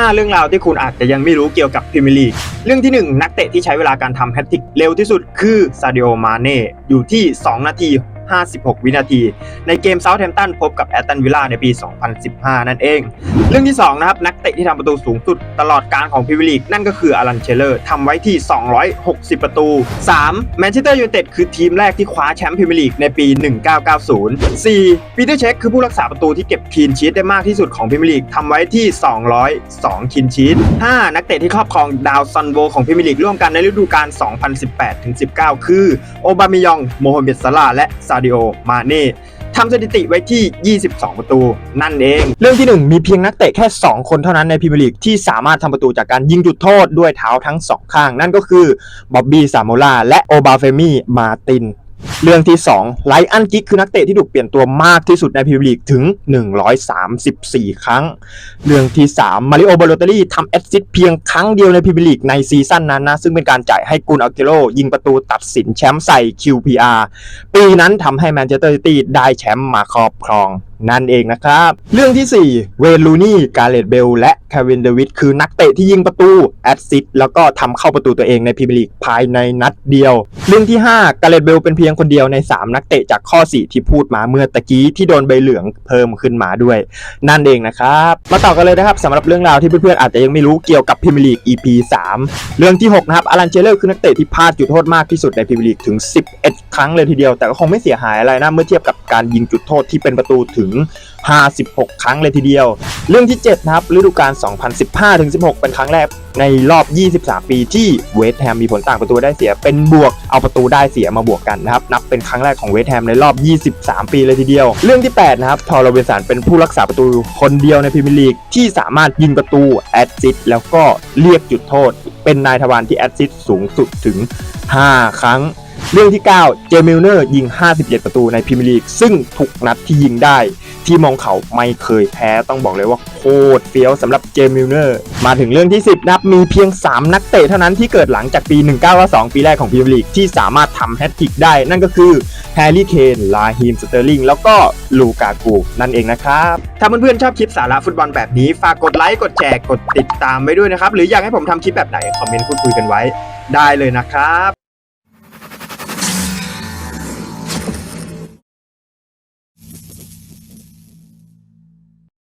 5 เรื่องราวที่คุณอาจจะยังไม่รู้เกี่ยวกับพรีเมียร์ลีก เรื่องที่ 1 นักเตะที่ใช้เวลาการทำแฮตติกเร็วที่สุดคือซาดิโอ มาเน่ อยู่ที่ 2 นาที 56 วินาที ในเกมเซาท์แฮมป์ตันพบกับแอตตันวิลล่าในปี 2015 นั่นเอง เรื่องที่2นะครับนักเตะที่ทำประตูสูงสุดตลอดการของพรีเมียร์ลีกนั่นก็คืออารันเชลเลอร์ทำไว้ที่ 260 ประตู 3. แมนเชสเตอร์ยูไนเต็ดคือทีมแรกที่คว้าแชมป์พรีเมียร์ลีกในปี 1990 4. ปีเตอร์เช็คคือผู้รักษาประตูที่เก็บคลีนชีตได้มากที่สุดของพรีเมียร์ลีกทำไว้ที่ 202คลีนชีต 5. นักเตะที่ครอบครองดาวซันโวของพรีเมียร์ลีกร่วมกันในฤดูกาล 2018-19 คือโอบามิยอง โมฮัมเหม็ดซาลาและซาดิโอ มาเน่ทำสถิติไว้ที่ 22 ประตู นั่นเอง เรื่องที่ 1 มีเพียงนักเตะแค่ 2 คนเท่านั้นในพรีเมียร์ลีกที่สามารถทำประตูจากการยิงจุดโทษด้วยเท้าทั้งสองข้าง นั่นก็คือ บ๊อบบี้ซามโมลาและโอบาเฟมี่มาติน เรื่องที่ 2 ไลอันกิกคือนักเตะที่ถูกเปลี่ยนตัวมากที่สุดในพรีเมียร์ลีกถึง 134 ครั้ง เรื่องที่ 3 มาริโอบาโลเตอรี่ทำแอสซิสต์เพียงครั้งเดียวในพรีเมียร์ลีกในซีซั่นนั้นนะ ซึ่งเป็นการจ่ายให้กุนอัลเกโรยิงประตูตัดสินแชมป์ใส่ QPR ปีนั้นทำให้แมนเชสเตอร์ซิตี้ได้แชมป์มาครอบครอง นั่นเองนะครับ เรื่องที่ 4 เวนลูนี่ กาเลตเบล และคาวินเดวิดคือนักเตะที่ยิงประตู แอดซิสแล้วก็ทำเข้าประตูตัวเองในพรีเมียร์ลีกภายในนัดเดียว เรื่องที่ 5 กาเลตเบลเป็นเพียงคนเดียวใน 3 นักเตะจากข้อ 4 ที่พูดมาเมื่อตะกี้ที่โดนใบเหลืองเพิ่มขึ้นมาด้วย นั่นเองนะครับ มาต่อกันเลยนะครับสำหรับเรื่องราวที่เพื่อนๆอาจจะยังไม่รู้เกี่ยวกับพรีเมียร์ลีก EP 3 เรื่องที่6นะครับอารันเจเลอร์คือนักเตะที่พลาดจุดโทษมากที่สุดในพรีเมียร์ลีกถึง 11 ครั้งเลยทีเดียว แต่ก็คงไม่เสียหายอะไรนะ เมื่อเทียบกับการยิงจุดโทษที่เป็นประตูถึง 56 ครั้งเลยทีเดียว เรื่องที่ 7 นะครับ ฤดูกาล 2015-16 เป็นครั้งแรกในรอบ 23 ปีที่เวสต์แฮมมีผลต่างประตูได้เสียเป็นบวก เอาประตูได้เสียมาบวกกันนะครับ นับเป็นครั้งแรกของเวสต์แฮมในรอบ 23 ปีเลยทีเดียว เรื่องที่ 8 นะครับ ทอร์เรเวนสันเป็นผู้รักษาประตูคนเดียวในพรีเมียร์ลีกที่สามารถยิงประตูแอดซิสต์แล้วก็เรียกจุดโทษ เป็นนายทวารที่แอดซิสต์สูงสุดถึง 5 ครั้ง เรื่องที่ 9 เจมิลเนอร์ยิง 57 ประตูในพรีเมียร์ลีก ซึ่งทุกนัดที่ยิงได้ ที่มองเขาไม่เคยแพ้ต้องบอกเลยว่าโคตรเฟี้ยวสำหรับเจมิลเนอร์ มาถึงเรื่องที่ 10 นับมีเพียง 3 นักเตะเท่านั้นที่เกิดหลังจากปี 1992 ปีแรกของพรีเมียร์ลีก ที่สามารถทำแฮตทริกได้ นั่นก็คือแฮร์รี่เคนลาฮิมสเตอร์ลิงแล้วก็ลูกากูนั่นเองนะครับ ถ้าเพื่อนๆชอบคลิปสาระฟุตบอลแบบนี้ ฝากกดไลค์กดแชร์กดติดตามไว้ด้วยนะครับหรืออยากให้ผมทำคลิปแบบไหนคอมเมนต์พูดคุยกันไว้ได้เลยนะครับ